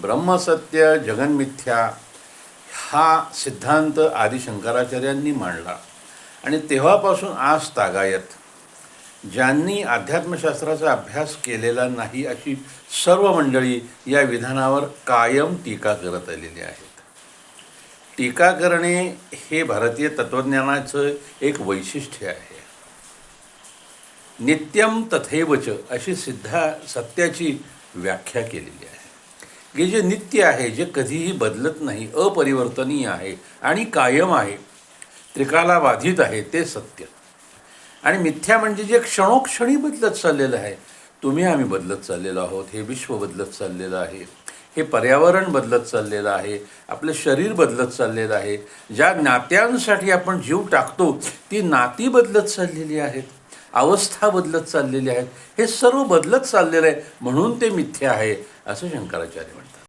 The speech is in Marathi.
ब्रह्मसत्य जगन्मिथ्या हा सिद्धांत आदिशंकराचार्यांनी मांडला. आणि तेव्हापासून आज तागायत. ज्यांनी अध्यात्मशास्त्राचा अभ्यास केलेला नाही अशी सर्व मंडळी या विधानावर कायम टीका करत आलेली आहेत. टीका करणे हे भारतीय तत्त्वज्ञानाचं एक वैशिष्ट्य आहे. नित्यम तथैवच अशी सिद्धा सत्याची व्याख्या केलेली आहे. की जे नित्य आहे जे कधीही बदलत नाही अपरिवर्तनीय आहे आणि कायम आहे त्रिकाला बाधित आहे ते सत्य. आणि मिथ्या म्हणजे जे क्षणोक्षणी बदलत चाललेलं आहे तुम्ही आम्ही बदलत चाललेलो आहोत हे विश्व बदलत चाललेलं आहे हे पर्यावरण बदलत चाललेलं आहे आपलं शरीर बदलत चाललेलं आहे ज्या नात्यांसाठी आपण जीव टाकतो ती नाती बदलत चाललेली आहेत. अवस्था बदलत चाललेली आहेत हे सर्व बदलत चाललेलं आहे. म्हणून ते मिथ्या आहे असं शंकराचार्य म्हणतात.